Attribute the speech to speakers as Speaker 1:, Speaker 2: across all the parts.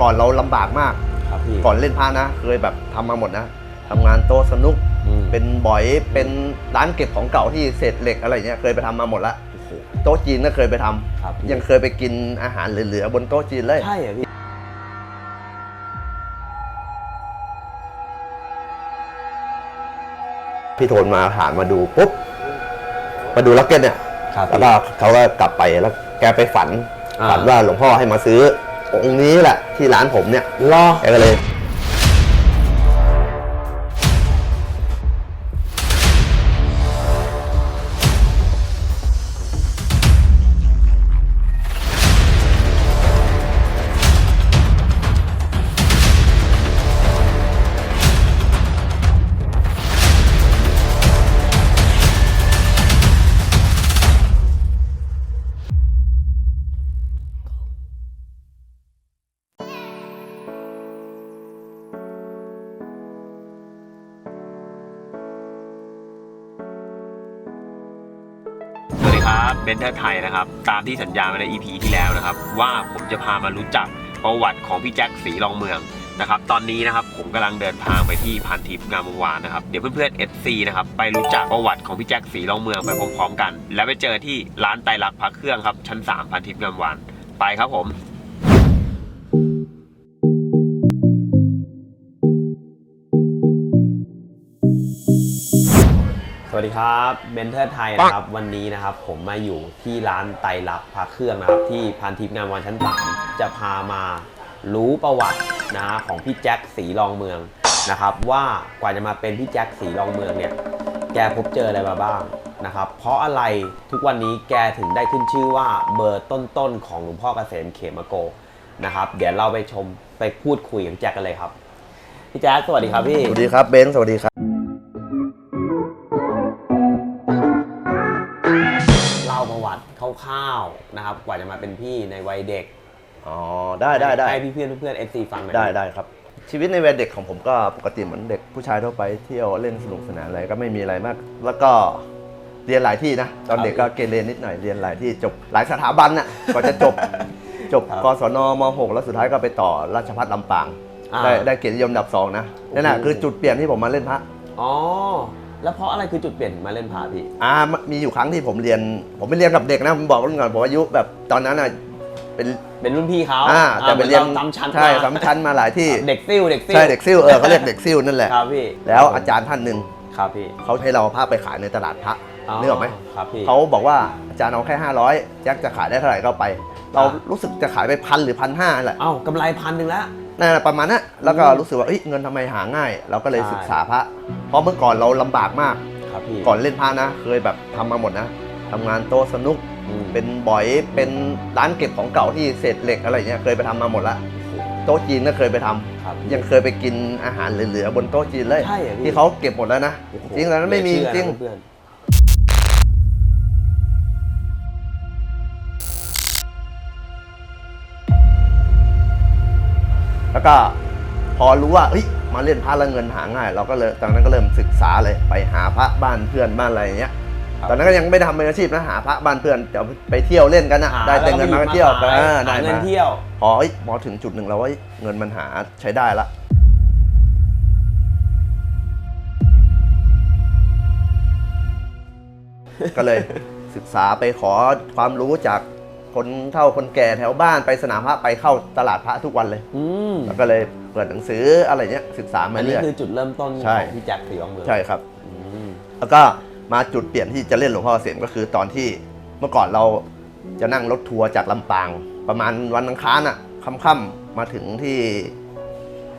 Speaker 1: ก่อนเราลำบากมาก
Speaker 2: ครับพี่
Speaker 1: ก่อนเล่นพระนะ เคยแบบทำมาหมดนะทำงานโต๊ะสนุก
Speaker 2: อืม
Speaker 1: เป็นบ่อย เป็นร้านเก็บของเก่าที่เศษเหล็กอะไรเงี้ย เคยไปทำมาหมดละ
Speaker 2: โอ้โห
Speaker 1: โต๊ะจีนก็เคยไปทำ
Speaker 2: ครับพี่
Speaker 1: ยังเคยไปกินอาหารเหลือๆบนโต๊ะจีนเลย
Speaker 2: ใช่เหรอพี่
Speaker 1: พี่โทนมาหานมาดูปุ๊บ มาดูล็อกเก็ตเนี่ย
Speaker 2: ครับ
Speaker 1: แล้วก็เขาก็กลับไปแล้วแกไปฝัน
Speaker 2: อ่า
Speaker 1: ฝันว่าหลวงพ่อให้มาซื้อ องค์นี้แหละที่ร้านผมเนี่ย
Speaker 2: รอ
Speaker 1: แกก็เลย
Speaker 3: ครับเบนเทอร์ไทยนะครับ ตามที่สัญญามาใน EP ที่แล้วนะครับ ว่าผมจะพามารู้จักประวัติของพี่แจ็คสีรองเมืองนะครับตอนนี้นะครับผมกำลังเดินทางไปที่พันทิพย์งามวงวานนะครับเดี๋ยวเพื่อนๆ FC นะครับไปรู้จักประวัติของพี่แจ็คสีรองเมืองไปพร้อมๆกัน แล้วไปเจอที่ร้านไตรลักษณ์พระเครื่องครับชั้น 3 พันทิพย์งามวานไปครับผม
Speaker 2: วัสดีครับเบนเทอร์ไทยนะครับ วันนี้นะครับผมมาอยู่ที่ร้านไตรลักษณ์พระเครื่องนะครับ ที่พันทิพย์งานวันชั้นสามจะพามารู้ประวัตินะฮะของพี่แจ็คสีรองเมืองนะครับ ว่ากว่าจะมาเป็นพี่แจ็คสีรองเมืองเนี่ย แกพบเจออะไรมาบ้างนะครับ เพราะอะไรทุกวันนี้แกถึงได้ขึ้นชื่อว่าเบอร์ต้นๆของหลวงพ่อเกษมเขมโกนะครับ เดี๋ยวเราไปชมไปพูดคุยกับพี่แจ็คกันเลยครับพี่แจ็คสวัสดีครับพี่
Speaker 1: สวัสดีครับเบนซ์สวัสดีค
Speaker 2: ติคร่าวๆนะครับ กว่าจะมาเป็นพี่ในวัยเด็ก
Speaker 1: อ๋อได้ได้ได้
Speaker 2: ให้พี่เพื่อนเพื่อนเอฟซีฟังหน่อย
Speaker 1: ได้ได้ครับ ชีวิตในวัยเด็กของผมก็ปกติเหมือนเด็กผู้ชายทั่วไปเที่ยวเล่นสนุกสนานอะไรก็ไม่มีอะไรมาก แล้วก็เรียนหลายที่นะ ตอนเด็กก็เกเรนิดหน่อยเรียนหลายที่จบหลายสถาบันน่ะกว่าจะจบจบกศนม .6 แล้วสุดท้ายก็ไปต่อราชภัฏลำปาง
Speaker 2: อ่า
Speaker 1: ได้ได้เกียรตินิยมอันดับสองนะนั่นแหละ
Speaker 2: โอ้โห
Speaker 1: คือจุดเปลี่ยนที่ผมมาเล่นพระ
Speaker 2: อ๋อ แล้วเพราะอะไรคือจุดเปลี่ยนถึงมาเล่นพาพี่
Speaker 1: อ่ามีอยู่ครั้งที่ผมเรียน ผมไปเรียนกับเด็กนะผมบอกก่อนผมอายุแบบตอนนั้นน่ะเป็น
Speaker 2: เป็นรุ่นพี่เขา
Speaker 1: อ่าแต่ไปเรียน
Speaker 2: หมือซ้ำชั้น
Speaker 1: ใช่
Speaker 2: มา
Speaker 1: ซ้ำชั้นมาหลายที่
Speaker 2: เด็กซิ่วเด็กซิ่ว
Speaker 1: ใช่เด็กซิ่วเออเขาเรียกเด็กซิ่วนั่นแหละ
Speaker 2: ครับพี่
Speaker 1: แล้วอาจารย์ท่านหนึ่ง
Speaker 2: ครับพี่
Speaker 1: เขาให้เราเอาผ้าไปขายในตลาดพระนึกออกไหม
Speaker 2: ครับพี่
Speaker 1: เขาบอกว่าอาจารย์เอาแค่ 500แจ็คจะขายได้เท่าไหร่ก็ไป เรารู้สึกจะขายไปพันหรือพันห้าแหละ
Speaker 2: เอ้ากำไรพันหนึ่งแล้ว
Speaker 1: นั่นแหละประมาณนั้นแล้วก็
Speaker 2: อืม
Speaker 1: รู้สึกว่าเอ้ยเงินทำไมหาง่าย เราก็เลย
Speaker 2: ใช่
Speaker 1: ศึกษาพระ เพราะเมื่อก่อนเราลำบากมาก
Speaker 2: ครับพี่
Speaker 1: ก่อนเล่นพระนะ เคยแบบทำมาหมดนะทำงานโต๊ะสนุก
Speaker 2: อืม
Speaker 1: เป็นบ่อย เป็นร้านเก็บของเก่าที่เศษเหล็กอะไรเงี้ย เคยไปทำมาหมดละ โต๊ะจีนก็เคยไปทำ
Speaker 2: ครับ
Speaker 1: ยังเคยไปกินอาหารเหลือๆบนโต๊ะจีนเลย
Speaker 2: ใช่เหรอพี่
Speaker 1: ที่เขาเก็บหมดแล้วนะ
Speaker 2: โอ้โห
Speaker 1: จริงแล้วนั้นไม่มี
Speaker 2: เหลือ
Speaker 1: จริง
Speaker 2: เชื่อนะเพื่อน
Speaker 1: แล้วก็พอรู้ว่าเฮ้ยมาเล่นพระแล้วเงินหาง่าย เราก็เลยตอนนั้นก็เริ่มศึกษาเลยไปหาพระบ้านเพื่อนบ้านอะไรอย่างเงี้ยตอนนั้นก็ยังไม่ได้ทำเป็นอาชีพนะหาพระบ้านเพื่อนจะไปเที่ยวเล่นกันนะ
Speaker 2: หา
Speaker 1: ได้แต่เงินมาก็เที่ยว
Speaker 2: แล้
Speaker 1: เอ
Speaker 2: ก็
Speaker 1: อ
Speaker 2: หา
Speaker 1: ได้
Speaker 2: เงิ
Speaker 1: มาน
Speaker 2: เที่ยว
Speaker 1: พอเฮ้ยพอถึงจุดหนึ่งเราว่าเฮ้ยเงินมันหาใช้ได้ละก็เลยศึกษาไปขอความรู้จาก คนเฒ่าคนแก่แถวบ้านไปสนามพระไปเข้าตลาดพระทุกวันเลย
Speaker 2: อืม
Speaker 1: แล้วก็เลยเปิดหนังสืออะไรเนี้ยศึกษามา
Speaker 2: อันนี้
Speaker 1: เรื่อย
Speaker 2: คือจุดเริ่มต้น
Speaker 1: ใช่
Speaker 2: ของพี่แจ็คสีรองเมือง
Speaker 1: ใช่ครับ
Speaker 2: อืม
Speaker 1: แล้วก็มาจุดเปลี่ยนที่จะเล่นหลวงพ่อเกษมก็คือตอนที่เมื่อก่อนเราจะนั่งรถทัวร์จากลำปาง ประมาณวันอังคารอะค่ำๆมาถึงที่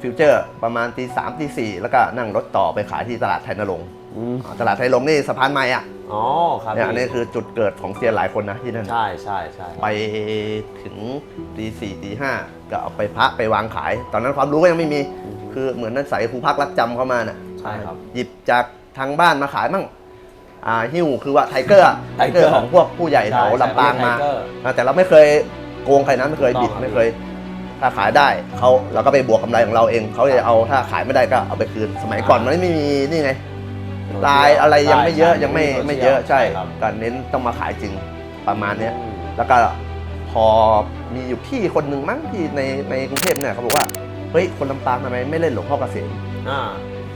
Speaker 1: ฟิวเจอร์ประมาณตีสามตีสี่แล้วก็นั่งรถต่อไปขายที่ตลาดไทยนรงค์
Speaker 2: อืม
Speaker 1: ตลาดไทยนรงค์นี่สะพานใหม่อะ
Speaker 2: อ๋อครับ
Speaker 1: เนี่ยอันนี้
Speaker 2: พี่
Speaker 1: คือจุดเกิดของเซียนหลายคนนะที่นั่น
Speaker 2: ใช่ใช่ใช่
Speaker 1: ไปถึงตีสี่ตีห้าก็เอาไปพระไปวางขาย ตอนนั้นความรู้ก็ยังไม่มี คือเหมือนนั้นใส่ครูพักรักจำเข้ามาน่ะ
Speaker 2: ใช่ครับ
Speaker 1: หยิบจากทางบ้านมาขายมั่งอ่าหิ้วคือว่าไทเกอร์อะไทเกอ
Speaker 2: Tiger
Speaker 1: ร์ของพวกผู้ใหญ่แถว
Speaker 2: ใช่
Speaker 1: ลำปางมา
Speaker 2: ใช่ Tiger
Speaker 1: อ่าแต่เราไม่เคยโกงใครนะไม่เคยบิด
Speaker 2: ถูกต้อง
Speaker 1: ไม่เคย ถ้าขายได้เขาเราก็ไปบวกกำไรของเราเองเขาจะเอาถ้าขายไม่ได้ก็เอาไปคืน สมัยก่อนมันไม่มีนี่ไงลายอะไรยังไม่เยอะ
Speaker 2: ใช่
Speaker 1: ยังไม่
Speaker 2: ใช่
Speaker 1: ไม่เยอะใช่
Speaker 2: ครับ
Speaker 1: ก็เน้นต้องมาขายจริงประมาณเนี้ย
Speaker 2: อืม
Speaker 1: แล้วก็พพอมีอยู่พี่คนหนึ่งมั้งที่ในในกรุงเทพเนี่ยเขาบอกว่าเฮ้ยคนลำปางทำไมไม่เล่นหลวงพ่อเกษม
Speaker 2: อ่า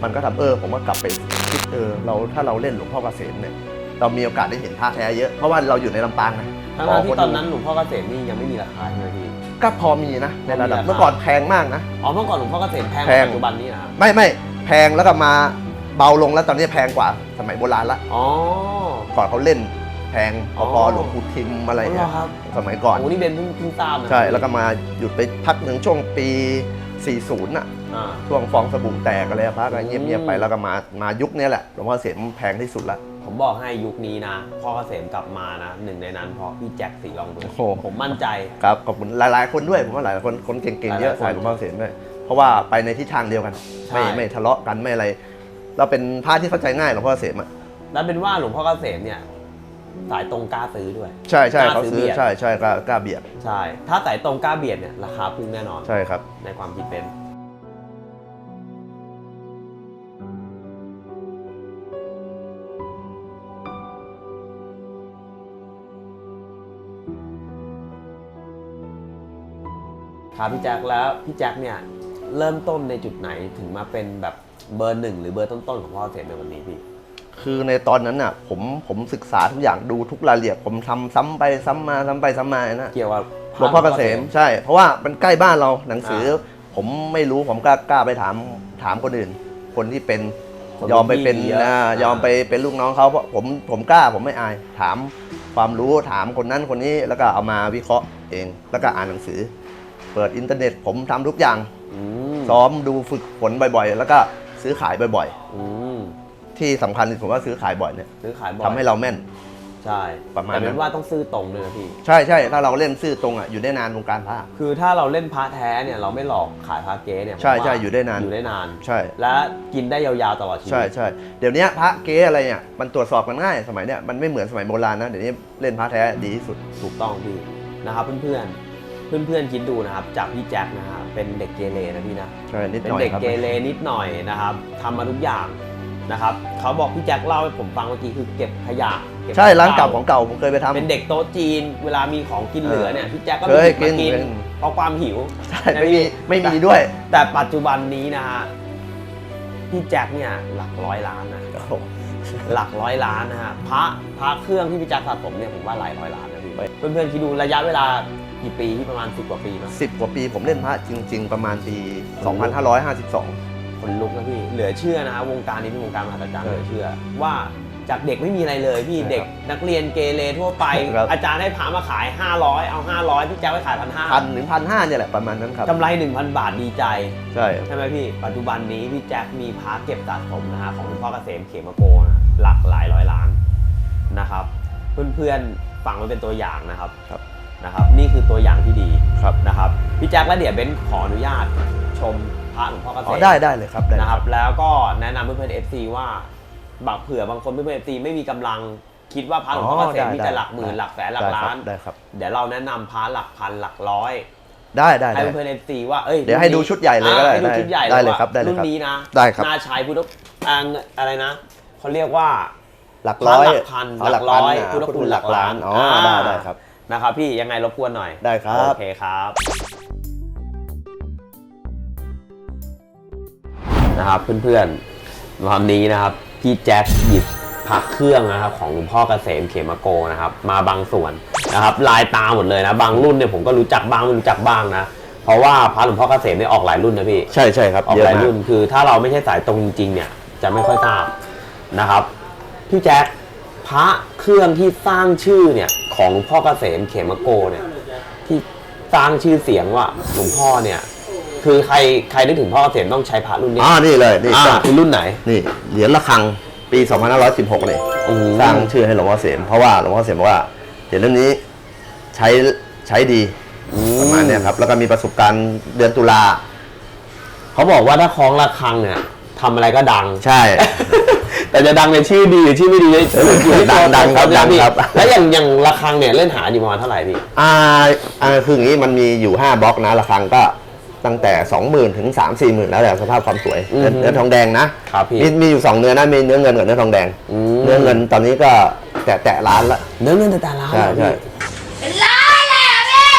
Speaker 1: มันก็ทำเออผมก็กลับไปคิดเออเราถ้าเราเล่นหลวงพ่อเกษมเนี่ยเรามีโอกาสได้เห็นพระแท้เยอะเพราะว่าเราอยู่ในลำปางไง
Speaker 2: ทั้ง
Speaker 1: พอ
Speaker 2: ๆ
Speaker 1: ค
Speaker 2: ที่ตอนนั้นหลวงพ่อเกษมนี่ยังไม่มีราคาใช่ไหมพี่
Speaker 1: ก็พอมีนะในระดับ
Speaker 2: พอมีราคา
Speaker 1: เมื่อก่อนแพงมากนะ
Speaker 2: อ๋อเมื่อก่อนหลวงพ่อเกษมแพงก
Speaker 1: แพ
Speaker 2: ว่าง ปัจจุบันนี้นะครับ
Speaker 1: ไม่ไม่แพงแล้วก็มาเบาลงแล้วตอนนี้แพงกว่าสมัยโบราณละ
Speaker 2: อ๋อ
Speaker 1: ก่อนเขาเล่นแพงพ
Speaker 2: อ๋
Speaker 1: อ
Speaker 2: อ
Speaker 1: ๆหลวงปู่ทิมอะไร
Speaker 2: อ๋อเหร
Speaker 1: เงี้
Speaker 2: อยครับ
Speaker 1: สมัยก่อน
Speaker 2: โอ้นี่เบนเพิ่งเพิ่งทราบนะ
Speaker 1: ใช่แล้วก็มาหยุดไปพักหนึ่งช่วงปี 40น่ะ
Speaker 2: อ่า
Speaker 1: ช่วงฟองสบู่แตกอะไรอะพักอะไรเงียบๆไป
Speaker 2: อืม
Speaker 1: แล้วก็มามายุคเนี้ยแหละหลวงพ่อเสมแพงที่สุดละ
Speaker 2: ผมบอกให้ยุคนี้นะ พ่อเกษมกลับมานะหนึ่งในนั้นเพราะพี่แจ็คสีรองเมือง
Speaker 1: โอ้โห
Speaker 2: ผมมั่นใจ
Speaker 1: ครับขอบคุณหลายๆ คนด้วยผมว่าหลายๆคนคนเก่งๆเยอะ
Speaker 2: หลายๆคน
Speaker 1: สายหลวงพ่อเสมด้วยเพราะว่าไปในทิศทางเดียวกัน
Speaker 2: ใช่
Speaker 1: ไม่ไม่ทะเลาะกันไม่อะไร เราเป็นพระที่เข้าใจง่ายหลวงพ่อเสมอะ
Speaker 2: แล้วเป็นว่าหลวงพ่อเกษมเนี่ย สายตรงกล้าซื้อด้วย
Speaker 1: ใช่ใช่
Speaker 2: กล้า
Speaker 1: เขา
Speaker 2: ซื้อ
Speaker 1: ซื้อ
Speaker 2: เบียด
Speaker 1: ใช่ใช่กล้ากล้าเบียด
Speaker 2: ใช่ ถ้าสายตรงกล้าเบียดเนี่ยราคาพุ่งแน่นอน
Speaker 1: ใช่ครับ
Speaker 2: ในความคิดเป็น ครับพี่แจ็คแล้วพี่แจ็คเนี่ยเริ่มต้นในจุดไหนถึงมาเป็นแบบเบอร์หนึ่งหรือเบอร์ต้นๆของพ่อเกษมในวันนี้พี่
Speaker 1: คือในตอนนั้นน่ะ ผมผมศึกษาทุกอย่างดูทุกรายละเอียดผมทำซ้ำไปซ้ำมาซ้ำไปซ้ำมานะ
Speaker 2: เกี่ยวกับ
Speaker 1: หลวงพ่อเกษมใช่ เพราะว่ามันใกล้บ้านเราหนังสือ ผมไม่รู้ผมกล้ากล้าไปถามถามคนอื่น คนที่เป็น
Speaker 2: คน
Speaker 1: ยอมไปเป็น
Speaker 2: ที่เยอะ
Speaker 1: อ่ายอมไปเป็นลูกน้องเขาเพราะผมผมกล้าผมไม่อายถามความรู้ถามคนนั้นคนนี้แล้วก็เอามาวิเคราะห์เอง แล้วก็อ่านหนังสือ เปิดอินเทอร์เน็ตผมทำทุกอย่าง
Speaker 2: อืม
Speaker 1: ซ้อมดูฝึกฝนบ่อยๆ แล้วก็ซื้อขายบ่อย
Speaker 2: อืม
Speaker 1: ๆ ที่สำคัญที่ผมว่าซื้อขายบ่อยเนี่ย
Speaker 2: ซื้อขายบ่อย
Speaker 1: ทำให้เราแม่น
Speaker 2: ใช่
Speaker 1: ประมาณ
Speaker 2: แต่เป็
Speaker 1: นั้น
Speaker 2: นว่าต้องซื้อตรงด้วยนะพี่
Speaker 1: ใช่ใช่ถ้าเราเล่นซื่อตรงอะอยู่ได้นานวงการพระ
Speaker 2: คือถ้าเราเล่นพระแท้เนี่ยเราไม่หลอกขายพระเก๊เนี่ยผม
Speaker 1: ใช่
Speaker 2: ว่า
Speaker 1: ใช่อยู่ได้นาน
Speaker 2: อยู่ได้นาน
Speaker 1: ใช่
Speaker 2: และกินได้ยาวๆตลอดชีวิต
Speaker 1: ใช่ใช่เดี๋ยวนี้พระเก๊อะไรเนี่ยมันตรวจสอบกันง่ายสมัยเนี้ยมันไม่เหมือนสมัยโบราณนะเดี๋ยวนี้เล่นพระแท้ดีที่สุด
Speaker 2: ถูกต้องพี่นะครับเพื่อนๆ เพื่อนๆคิดดูนะครับจากพี่แจ็คนะฮะเป็นเด็กเกเรนะพี่นะ
Speaker 1: ใช่นิด
Speaker 2: เป็
Speaker 1: ห
Speaker 2: น
Speaker 1: น่อย
Speaker 2: เด็ก
Speaker 1: ครับ
Speaker 2: เกเรนิดหน่อยนะครับทำมาทุกอย่างนะครับเขาบอกพี่แจ็คเล่าให้ผมฟังเมื่อกี้คือเก็บขยะเก็บ
Speaker 1: ใช่ร้านเก่าของเก่าผมเคยไปทำ
Speaker 2: เป็นเด็กโต๊ะจีน เวลามีของกินเหลือเนี่ยพี่แจ็คก็
Speaker 1: เคย
Speaker 2: ไปหยิบมา
Speaker 1: กิ
Speaker 2: กิ
Speaker 1: น
Speaker 2: น
Speaker 1: เป็น
Speaker 2: เพราะความหิว
Speaker 1: ใช่ไม่มีไม่มีด้วย
Speaker 2: แต่ปัจจุบันนี้นะฮะพี่แจ็คเนี่ยหลักร้อยล้านนะ
Speaker 1: โอ้โห
Speaker 2: หลักร้อยล้านนะฮะพระพระเครื่องที่พี่แจ็คสะสมเนี่ยผมว่าหลายร้อยล้านนะพี่เพื่อนๆคิดดูระยะเวลา กี่ปีที่ประมาณ10กว่าปีมั้ง
Speaker 1: สิบกว่าปีผมเล่นพระจริง ๆ ประมาณปี 2552
Speaker 2: คนลุกนะพี่ เหลือเชื่อนะฮะวงการนี้เป็นวงการมหัศจรรย์
Speaker 1: ใช่
Speaker 2: เหลือเชื่อ ว่าจากเด็กไม่มีอะไรเลยพี่
Speaker 1: ใช่ครับ
Speaker 2: เด็กนักเรียนเกเรทั่วไป
Speaker 1: ครับ
Speaker 2: อาจารย์ให้พระมาขาย 500 เอา 500 พี่แจ็คไปขายพันห้า
Speaker 1: พันหรือพันห้าเนี่ยแหละประมาณนั้นครับ
Speaker 2: กำไร 1,000 บาทดีใจ
Speaker 1: ใช่
Speaker 2: ใช่ไหมพี่ ปัจจุบันนี้พี่แจ็คมีพาร์ทเก็บสะสมนะฮะของหลวงพ่อเกษมเขมโกนะหลักหลายร้อยล้านนะครับ เพื่อนๆฟังไว้เป็นตัวอย่างนะครับ
Speaker 1: ครับ
Speaker 2: นะครับนี่คือตัวอย่างที่ดี
Speaker 1: ครับ
Speaker 2: นะครับพี่แจ็คและเดี๋ยวเบนขออนุญาตชมพระหลวงพ่อเกษ
Speaker 1: อ๋อ
Speaker 2: ม
Speaker 1: ได้ได้เลยครับได้
Speaker 2: นะครับแล้วก็แนะนำเพื่อนๆ FC ว่าบักเผื่อบางคนเพื่อนๆ FC ไม่มีกำลังคิดว่าพระหลวงพ่อเกษมมีแต่หลักหมื่นหลักแสนหลัก
Speaker 1: ได้ค
Speaker 2: ล้า
Speaker 1: รับ
Speaker 2: น
Speaker 1: ได้ครับ
Speaker 2: เดี๋ยวเราแนะนำพระหลักพันหลักร้อย
Speaker 1: ได้ได้
Speaker 2: ให้
Speaker 1: ได้
Speaker 2: เพื่อนๆ FC ว่า เอ้ย
Speaker 1: เดี๋ยวให้ดูชุดใหญ่เลยก็ได้
Speaker 2: อ่าให้ดูชุดใหญ่
Speaker 1: ได้เลย
Speaker 2: ว่า
Speaker 1: ครับได้เลย
Speaker 2: รุ่น
Speaker 1: ครับ
Speaker 2: นี้นะ
Speaker 1: ได้ครับ
Speaker 2: น่าใช้พุทธอ่าอะไรนะเขาเรียกว่า
Speaker 1: หลักร้อย
Speaker 2: หลักพัน
Speaker 1: เอาหลัก
Speaker 2: หลักร้
Speaker 1: พัน
Speaker 2: อย
Speaker 1: อะ
Speaker 2: พุทธคุณหลักล้าน
Speaker 1: อ๋อ
Speaker 2: อ่า
Speaker 1: ได้ได้ครับ
Speaker 2: นะครับพี่ยังไงรบกวนหน่อย
Speaker 1: ได้ครับ
Speaker 2: โอเคครับนะครับเพื่อนๆวันนี้นะครับพี่แจ็คหยิบพระเครื่องนะครับของหลวงพ่อเกษมเขมโกนะครับ มาบางส่วนนะครับลายตาหมดเลยนะ บางรุ่นเนี่ยผมก็รู้จักบ้างไม่รู้จักบ้างนะเพราะว่าพระหลวงพ่อเกษมเนี่ยออกหลายรุ่นนะพี่
Speaker 1: ใช่ใช่ครับ
Speaker 2: ออก
Speaker 1: เยอะ
Speaker 2: หลาย
Speaker 1: มาก
Speaker 2: รุ่นคือ ถ้าเราไม่ใช่สายตรงจริงๆเนี่ยจะไม่ค่อยทราบนะครับพี่แจ๊ค พระเครื่องที่สร้างชื่อเนี่ยของหลวงพ่อเกษมเขมโกเนี่ยที่สร้างชื่อเสียงว่าหลวงพ่อเนี่ย คือใครใครนึกถึงพ่อเกษมต้องใช้พระรุ่นเนี้
Speaker 1: อ๋อนี่เลยนี่
Speaker 2: อ่า
Speaker 1: สร้าง
Speaker 2: คือรุ่นไหน
Speaker 1: นี่เหรียญระฆังปี 2516 เลย
Speaker 2: โอ้โห
Speaker 1: สร้างชื่อให้หลวงพ่อเสมเพราะว่าหลวงพ่อเสมบอกว่าเหรียญเล่มนี้ใช้ใช้ดี
Speaker 2: อื
Speaker 1: ประมาณเนี้ยครับ แล้วก็มีประสบการณ์เดือนตุลา
Speaker 2: เขาบอกว่าถ้าคล้องระฆังเนี่ยทำอะไรก็ดัง
Speaker 1: ใช่
Speaker 2: แต่จะดังในชื่อดีหรือชื่อไม่ดีเนี่ยอยู่ที่ตัว
Speaker 1: ดังๆครับ
Speaker 2: นะ
Speaker 1: ดัง
Speaker 2: พี่
Speaker 1: ครับ
Speaker 2: แล้วอย่างอย่างระฆังเนี่ยเล่นหาอยู่ประมาณเท่าไหร่พี่
Speaker 1: อ่าอ่าคืออย่างนี้มันมีอยู่ 5บล็อกนะระฆังก็ตั้งแต่ 20,000 ถึง 3 4 0 0 0 0 แล้วแต่สภาพความสวย
Speaker 2: อือ
Speaker 1: เนื้อ
Speaker 2: ฮึ
Speaker 1: เนื้อทองแดงนะครับ
Speaker 2: พี่
Speaker 1: มีมีอยู่ 2 เนื้อนะ มีเนื้อเงินกับเนื้อทองแดง
Speaker 2: อืม
Speaker 1: เนื้อเงินตอนนี้ก็แตะแตะล้านละ
Speaker 2: เนื้อเงินแต่แต่ละ
Speaker 1: ใช่ใช่
Speaker 4: เป็นล้านเลยเหรอพี่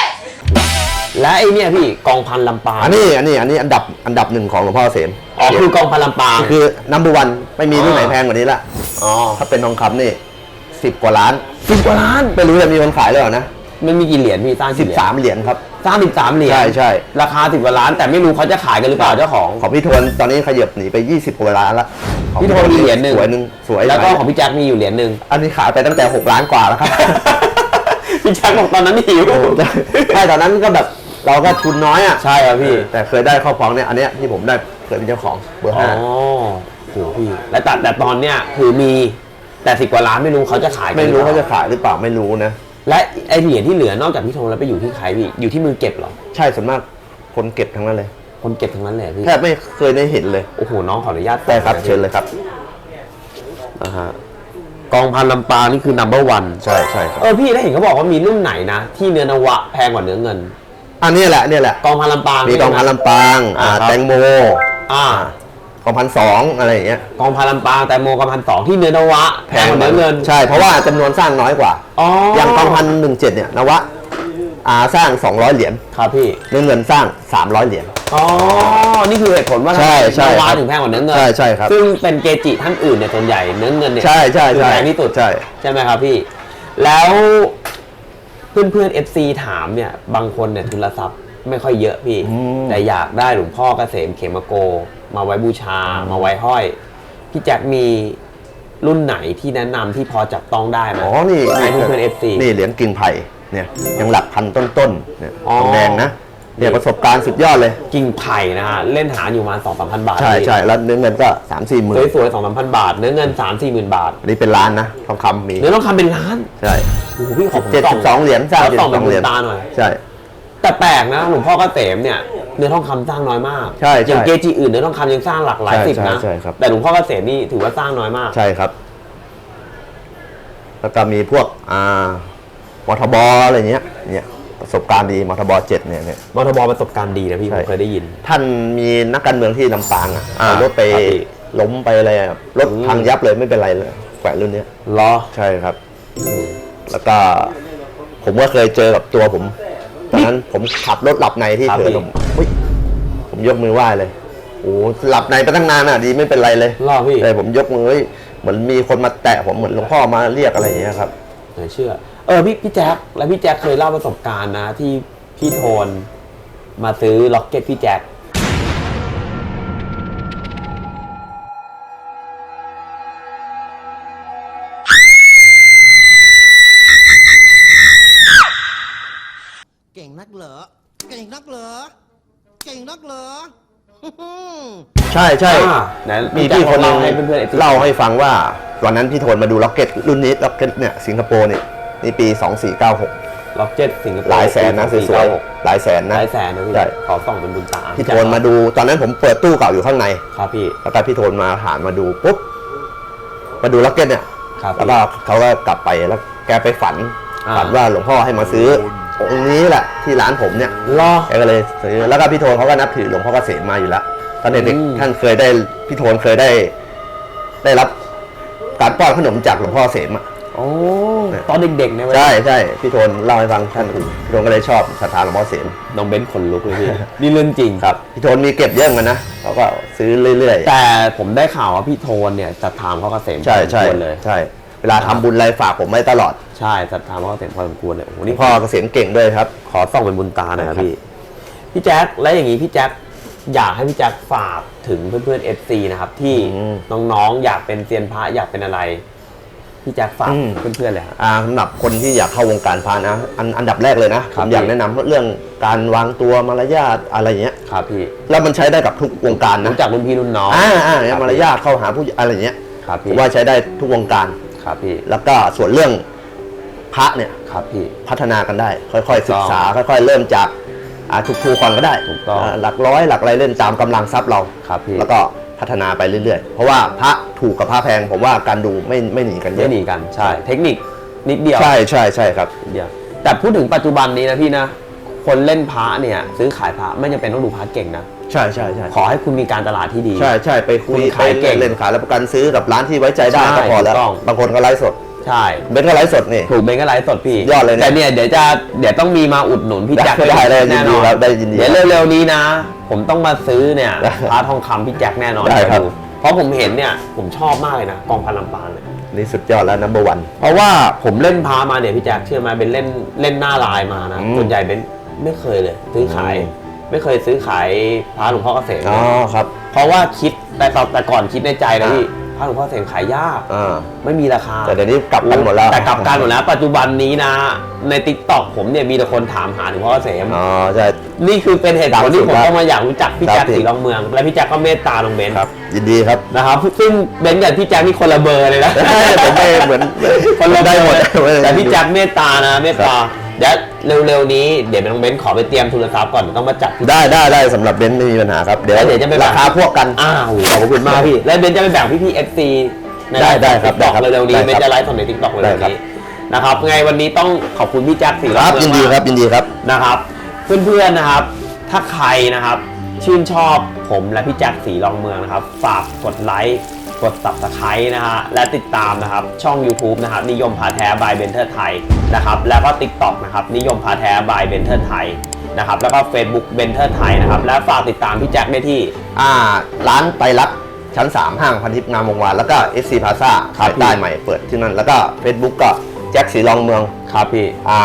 Speaker 2: และไอเนี่ยพี่กองพันลำปาง
Speaker 1: อันนี้อันนี้อันนี้อันดับอันดับหนึ่งของหลวงพ่อเกษม
Speaker 2: อ๋อคือกองพันลำปาง
Speaker 1: คือนัมเบอร์วันไม่มีรุ่นไหน
Speaker 2: อ๋อ
Speaker 1: แพงกว่านี้ละ
Speaker 2: อ๋อ
Speaker 1: ถ้าเป็นทองคำนี่สิบกว่าล้าน
Speaker 2: สิบกว่าล้าน
Speaker 1: ไม่รู้จะมีคนขายเลยเหรอนะ
Speaker 2: มันมีกี่เหรียญพี่สร้าง
Speaker 1: สิ
Speaker 2: กี่
Speaker 1: บ
Speaker 2: เหรียญ
Speaker 1: สามเหรียญครับ
Speaker 2: สร้างสิบสามเหรียญ
Speaker 1: ใช่ใช่
Speaker 2: ราคาสิบกว่าล้าน แต่ไม่รู้เขาจะขายกันหรือเปล่าเจ้าของ
Speaker 1: ของพี่ทวนตอนนี้ขยับหนีไป20กว่าล้านละของ
Speaker 2: พี่โทนมีเหรียญหนึ่ง
Speaker 1: สวยหนึ่งสวย
Speaker 2: แล้วก็ของพี่แจ็คมีอยู่เหรียญหนึ่ง
Speaker 1: อันนี้ขายไปตั้งแต่6ล้านกว่าแล้วครับ
Speaker 2: พี่แจ็คบอกตอนนั้นหิว
Speaker 1: ใช่ตอนนั้นก็แบบ เราก็ทุนน้อยอะ
Speaker 2: ใช่ครับพี่
Speaker 1: แต่เคยได้ครอบครองเนี่ยอันเนี้ยที่ผมได้เคยเป็นเจ้าของเบอร์
Speaker 2: อ๋อ
Speaker 1: ห้า
Speaker 2: โหพี่แล้วแต่แต่ตอนเนี้ยคือมีแต่สิบกว่าล้านไม่รู้เขาจะขายกัน
Speaker 1: ไม่รู้
Speaker 2: หอปล่
Speaker 1: เขาจะขายหรือเปล่าไม่รู้นะ
Speaker 2: และไอเหรียญที่เหลือนอกจากพี่โทนแล้วไปอยู่ที่ใครพี่อยู่ที่มือเก็บเหรอ
Speaker 1: ใช่ส่วนมากคนเก็บทั้งนั้นเลย
Speaker 2: คนเก็บทั้งนั้นเลยพี่
Speaker 1: แทบไม่เคยได้เห็นเลย
Speaker 2: โอ้โหน้องขออนุญาต
Speaker 1: ได้ครับ
Speaker 2: นะพี่
Speaker 1: เชิญเลยครับ
Speaker 2: อ่าฮะกองพันลำปางนี่คือ number one
Speaker 1: ใช่ใช่ครับ
Speaker 2: เออพี่ได้เห็นเขาบอกว่ามีรุ่นไหนนะ ที่เนื้อนวะแพงกว่าเนื้อเงิน
Speaker 1: อันนี้แหละเนี่ยแหละ
Speaker 2: กองพันลำปาง
Speaker 1: มีกองพันลำปางอ่า
Speaker 2: อ่าครับ
Speaker 1: แตงโม
Speaker 2: อ่า
Speaker 1: กองพันสองอะไรอย่างเงี้ย
Speaker 2: กองพันลำปางแต่โมกองพันสองที่เนื้อนวะแพงกว่าเนื้อเงิน
Speaker 1: ใช่เพราะว่าจำนวนสร้างน้อยกว่า
Speaker 2: อ๋อ
Speaker 1: อ
Speaker 2: อย่าง
Speaker 1: กองพันหนึ่งเจ็ดเนี่ยนวะอาสร้าง 200 เหรียญ
Speaker 2: ครับพี่
Speaker 1: เนื้อเงินสร้าง 300 เหรียญ
Speaker 2: อ๋อ นี่คือเหตุผลว่า
Speaker 1: ใช่ใช่
Speaker 2: นวะ
Speaker 1: ครับ
Speaker 2: ถึงแพงกว่าเนื้อเงิน
Speaker 1: ใช่ใช่ครับ
Speaker 2: ซึ่งเป็นเกจิท่านอื่นเนี่ยส่วนใหญ่เนื้อเงินเนี่ย
Speaker 1: ใช่ใช่
Speaker 2: คือ
Speaker 1: ใช่
Speaker 2: แพงที่สุด
Speaker 1: ใช่
Speaker 2: ใช่ไหมครับพี่ แล้ว เพื่อนเพื่อนๆ FC ถามเนี่ย บางคนเนี่ยทุนทรัพย์ไม่ค่อยเยอะพี่แต่อยากได้หลวงพ่อเกษมเขมโก มาไว้บูชา มาไว้ห้อย พี่แจ็คมีรุ่นไหนที่แนะนำที่พอจับต้องได้ไหม
Speaker 1: อ๋อ นี่
Speaker 2: ให้เพื่อนเพื่อน FC
Speaker 1: นี่เหรียญกิ่งไผ่เนี่ยยังหลักพันต้นๆเนี่ย
Speaker 2: อ๋อ
Speaker 1: ทองแดงนะ เนี่ยประสบการณ์สุดยอดเลย
Speaker 2: กิ่งไผ่นะฮะเล่นหาอยู่ประมาณสองสามพันบาท
Speaker 1: ใช่ใช่แล้วเนื้อเงินก็3 4หมื่น
Speaker 2: สวยๆสองสามพันบาท เนื้อเงินสามสี่หมื่นบาท
Speaker 1: อันนี้เป็นล้านนะทองคำมี
Speaker 2: เนื้อต้องคำเป็นล้าน
Speaker 1: ใช่
Speaker 2: โอ้โหพี่ขอผม
Speaker 1: เจ็ด
Speaker 2: ส่
Speaker 1: สิบสองเหรียญสร้าง
Speaker 2: ขอ
Speaker 1: เจ็ด
Speaker 2: ส่อง
Speaker 1: สิบ
Speaker 2: เป็
Speaker 1: สอนงเหรียญ
Speaker 2: ตาหน่อย
Speaker 1: ใช่
Speaker 2: แต่แปลกนะหลวงพ่อเกษมเนี่ยเนื้อทองคำสร้างน้อยมาก
Speaker 1: ใช่ใช่
Speaker 2: อย่างเกจิอื่นเนื้อทองคำยังสร้างหลักหลาย
Speaker 1: ใช่
Speaker 2: สิบนะ
Speaker 1: ใช่ใช่ครับ
Speaker 2: แต่หลวงพ่อเกษมนี่ถือว่าสร้างน้อยมาก
Speaker 1: ใช่ครับ แล้วก็มีพวกอ่ามทบอะไรเงี้ยเนี่ย ประสบการณ์ดีมทบเจ็ดเนี่ยเนี่ย
Speaker 2: มทบประสบการณ์ดีนะพี่
Speaker 1: ใช่
Speaker 2: ผมเคยได้ยิน
Speaker 1: ท่านมีนักการเมืองที่ลำปางอะ
Speaker 2: อ่า
Speaker 1: เอารถไป
Speaker 2: ครับพี่
Speaker 1: ล้มไปอะไรอะรถ
Speaker 2: อืม
Speaker 1: พังยับเลยไม่เป็นไรเลยแขวนรุ่นเนี้ย
Speaker 2: เหรอ
Speaker 1: ใช่ครับ แล้วก็ผมก็เคยเจอกับตัวผม ตอนนั้นผมขับรถหลับในที่
Speaker 2: ครับ
Speaker 1: เถิด
Speaker 2: พี่
Speaker 1: ผมเฮ้ยผมยกมือไหว้เลย โอ้หลับในไปตั้งนานอะดีไม่เป็นไรเลย
Speaker 2: เหรอพี่
Speaker 1: แต่ผมยกมือเฮ้ยเหมือนมีคนมาแตะผมเหมือนหลวงพ่อมาเรียกอะไรอย่างเงี้ยครับ
Speaker 2: เหลือเชื่อ เออพี่พี่แจ็คแล้วพี่แจ็คเคยเล่าประสบการณ์นะ ที่พี่โทนมาซื้อล็อกเก็ตพี่แจ็ค
Speaker 4: เก่งนักเหรอ เก่งนักเหรอ เก่งนักเหรอ
Speaker 1: ใช่ใช่
Speaker 2: อ่าไหน
Speaker 1: มี
Speaker 2: แจ็
Speaker 1: พี่คนหนึง
Speaker 2: เล่าให้เพื่อนๆ FC
Speaker 1: เล่าให้ฟังว่าวันนั้นพี่โทนมาดูล็อกเก็ตรุ่นนี้ล็อกเก็ตเนี่ยสิงคโปร์นี่ นี่ปี 2496
Speaker 2: ล็อกเก็ตสิงคโปร์
Speaker 1: หลายแสนนะส
Speaker 2: ปี
Speaker 1: วย
Speaker 2: 26
Speaker 1: ๆหลายแสน
Speaker 2: ห
Speaker 1: นะ
Speaker 2: ลายแสนนะพี่
Speaker 1: ใช่
Speaker 2: ขอส่องเป็นบุญตา
Speaker 1: พี่โทนมาดู ตอนนั้นผมเปิดตู้เก่าอยู่ข้างใน
Speaker 2: ครับพี่
Speaker 1: แล้วก็พี่โทนมาผ่านมาดูปุ๊บ มาดูล็อกเก็ตเนี่ย
Speaker 2: ครับ
Speaker 1: แล้วก็เขาก็กลับไปแล้วแกไปฝัน
Speaker 2: อ่า
Speaker 1: ฝันว่าหลวงพ่อให้มาซื้อองค์นี้แหละที่ร้านผมเนี่ย
Speaker 2: รอ
Speaker 1: แกก็เลยซื้อแล้วก็พี่โทนเขาก็นับถือหลวงพ่อเกษมมาอยู่แล้วตอนเด็ก
Speaker 2: อืม
Speaker 1: ๆท่านเคยได้พี่โทนเคยได้ ได้รับการป้อนขนมจากหลวงพ่อเกษมอะ
Speaker 2: โอ้ ตอนเด็กๆเนี่ยเว้ย
Speaker 1: ใช่ใช่พี่โทนเล่าให้ฟังท่านพี่โทนก็เลยชอบศรัทธาหลวงพ่อเกษม
Speaker 2: น้องเบ้นขนลุกเลยพี่ นี่เรื่องจริง
Speaker 1: ครับพี่โทนมีเก็บเยอะเหมือนกันนะเขาก็ซื้อเรื่อยๆ
Speaker 2: แต่ผมได้ข่าวว่าพี่โทนเนี่ยศรัทธาพ่อเกษม
Speaker 1: ใช่ใช่
Speaker 2: พอสมควรเลย
Speaker 1: ใช่ เวลาทำบุญอะไรฝากผมไว้ตลอด
Speaker 2: ใช่ศรัทธาพ่อเกษมพอสมควรเลยโอ้โหนี่
Speaker 1: พ่อเกษมเก่งด้วยครับ
Speaker 2: ขอส่องเป็นบุญตาหน่อยครับ
Speaker 1: ครับ
Speaker 2: พี่ พี่แจ็คแล้วอย่างนี้พี่แจ็คอยากให้พี่แจ็คฝากถึงเพื่อนๆ FC นะครับที่น้องๆอยากเป็นเซียนพระอยากเป็นอะไร พี่แจ็คฝากเพื่อนๆเลยครับ
Speaker 1: อ่าสำหรับคนที่อยากเข้าวงการพานะอันอันดับแรกเลยนะ
Speaker 2: ค
Speaker 1: ผ
Speaker 2: รับ
Speaker 1: มอยาก
Speaker 2: พี่
Speaker 1: แนะนำเรื่องการวางตัวมารยาทอะไรอย่างเงี้ย
Speaker 2: ครับพี่
Speaker 1: แล้วมันใช้ได้กับทุกวงการนะ
Speaker 2: รู้จักรุ่นพี่รุ่นน้อง
Speaker 1: อ่าอ่า
Speaker 2: ค
Speaker 1: เนี่ย
Speaker 2: บ
Speaker 1: มารยาทเข้าหาผู้อะไรอย่างเงี้ย
Speaker 2: ครับ
Speaker 1: ผ
Speaker 2: พี่
Speaker 1: มว่าใช้ได้ทุกวงการ
Speaker 2: ครับพี่
Speaker 1: แล้วก็ส่วนเรื่องพระเนี่ย
Speaker 2: ครับพี่
Speaker 1: พัฒนากันได้ ค่อยๆศึกษา
Speaker 2: ถูกต้อง
Speaker 1: ค่อย ๆ เริ่มจากอ่าทุกทูก่อนก็ได้
Speaker 2: ถูกต้องา
Speaker 1: หลักร้อยหลักอะไรเล่นตามกำลังทรัพย์เรา
Speaker 2: ครับพี่
Speaker 1: แล้วก็ พัฒนาไปเรื่อยๆ เพราะว่าพระถูกกับพระแพงผมว่าการดูไม่ไม่หนีกันเย
Speaker 2: ไม่
Speaker 1: อะ
Speaker 2: หนีกันใช่เทคนิคนิดเดียว
Speaker 1: ใช่ใช่ใช่ครับ
Speaker 2: นิดเดียวแต่พูดถึงปัจจุบันนี้นะพี่นะ คนเล่นพระเนี่ย ซื้อขายพระไม่จำเป็นต้องดูพระเก่งนะ
Speaker 1: ใช่ใช่ใช่
Speaker 2: ขอให้คุณมีการตลาดที่ดี
Speaker 1: ใช่ใช่ไปคุย
Speaker 2: คุณขายเก่ง
Speaker 1: ไปเล่นขายรับประกันซื้อกับร้านที่ไว้ใจได้
Speaker 2: ใช่
Speaker 1: ก็พอแล้ว
Speaker 2: ถูกต้อง
Speaker 1: บางคนก็ไลฟ์สด
Speaker 2: ใช่
Speaker 1: เบนซ์ก็ไลฟ์สดนี่
Speaker 2: ถูกเบนก็ไลฟ์สดพี่
Speaker 1: ยอดเลยเนี่ย
Speaker 2: แต่เนี่ยเดี๋ยวจะเดี๋ยวต้องมีมาอุดหนุนพี่แจ็ค
Speaker 1: ได้ได้ยินดี
Speaker 2: แน่นอน
Speaker 1: ครับได้ยินดี
Speaker 2: เดี๋ยวเร็วๆนี้นะ ผมต้องมาซื้อเนี่ย
Speaker 1: ได้
Speaker 2: พระทองคำพี่แจ็คแน่นอน
Speaker 1: ได้ครับ
Speaker 2: เยวดูเพราะผมเห็นเนี่ยผมชอบมากเลยนะกองพันลำปางเนี่ย
Speaker 1: นี่สุดยอดแล้ว number one
Speaker 2: เพราะว่าผมเล่นพามาเนี่ยพี่แจ็คเชื่อไหมเป็นเล่นเล่นหน้าลายมานะ
Speaker 1: อืม
Speaker 2: ส่วนใหญ่เป็นไม่เคยเลยซื้อขาย
Speaker 1: อืม
Speaker 2: ไม่เคยซื้อขายพระหลวงพ่อเกษม
Speaker 1: อ๋อ
Speaker 2: เลย
Speaker 1: ครับ
Speaker 2: เพราะว่าคิดแต่ตอนแต่ก่อนคิดในใจนะ
Speaker 1: อ่า
Speaker 2: พี่ พระหลวงพ่อเกษมขายยาก
Speaker 1: อ่า
Speaker 2: ไม่มีราคา
Speaker 1: แต่เดี๋ยวนี้กลับกันหมดแล้ว
Speaker 2: แต่กลับกันหมดแล้ว ปัจจุบันนี้นะ ในติ๊กต็อกผมเนี่ยมีแต่คนถามหาถึงพ่อเกษม
Speaker 1: อ๋อใช่
Speaker 2: นี่คือเป็นเหตุผลที่ผม
Speaker 1: ครับ
Speaker 2: ต้องมาอยากรู้จักพี่แจ็ค
Speaker 1: ครับ
Speaker 2: สีรองเมือง และพี่แจ็คก็เมตตาลงเบนซ์
Speaker 1: ครับ ยินดีครับ
Speaker 2: นะครับซึ่งเบนซ์กับพี่แจ็คนี่คนละเบอร์เลยนะ
Speaker 1: ผมไม่เหมือน
Speaker 2: คนละ
Speaker 1: ได้หมด
Speaker 2: เบอร์แต่พี่แจ็คเมตตานะเมตตาเดี๋ยว เร็วๆนี้เดี๋ยวน้องเบนซ์ขอไปเตรียมทุนทรัพย์ก่อนเดี๋ยวต้องมาจัดพี่
Speaker 1: ได้ได้ได้สำหรับเบนซ์ไม่มีปัญหาครับ เดี๋ยว
Speaker 2: แล้วเดี๋ยวจะไป
Speaker 1: ราคาพวกกัน
Speaker 2: อ้าวขอบคุณมากพี่ แล้วเบนซ์จะไปแบ่งพี่พี่เอฟซีใน
Speaker 1: ได้ได้ครับ
Speaker 2: ติ๊กต็อก
Speaker 1: ได้ครับ
Speaker 2: เร็วๆนี้
Speaker 1: ได้ครับ
Speaker 2: เบนซ์จะไลฟ์สดในติ๊กต็อก
Speaker 1: ได้
Speaker 2: เร็ว
Speaker 1: ครับ
Speaker 2: ๆนี้นะครับไงวันนี้ต้องขอบคุณพี่แจ็คสี
Speaker 1: ครับ
Speaker 2: เมือง
Speaker 1: ยินดี
Speaker 2: มาก
Speaker 1: ครับยินดีครับ
Speaker 2: นะครับ เพื่อนๆนะครับ ถ้าใครนะครับ ชื่นชอบผมและพี่แจ็คสีรองเมืองนะครับฝากกดไลค์ กด subscribe นะฮะและติดตามนะครับช่อง YouTube นะครับนิยมพาแท้ by เบนเทอร์ไทยนะครับแล้วก็ TikTok นะครับนิยมพาแท้ by เบนเทอร์ไทยนะครับแล้วก็ Facebook เบนเทอร์ไทยนะครับและฝากติดตามพี่แจ็คได้ที่
Speaker 1: อ่าร้านไตรลักษณ์ชั้น 3 ห้างพันทิพย์งามวงวานแล้วก็ SC Plaza ขายใต้ใหม่เปิดที่นั่น แล้วก็ Facebook ก็แจ็คสีรองเมือง
Speaker 2: ครับพี่
Speaker 1: อ่า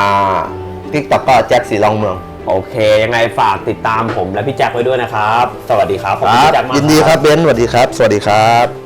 Speaker 1: ทิกตอกก็แจ็คสีรองเมือง
Speaker 2: โอเค ยังไงฝากติดตามผมและพี่แจ็คไว้ด้วยนะครับ สวัสดีครับขอบ
Speaker 1: ค
Speaker 2: คุณ
Speaker 1: รับ
Speaker 2: พี่แจ็คมาก
Speaker 1: ยินดีครับเบนซ์สวัสดีครับ สวัสดีครับ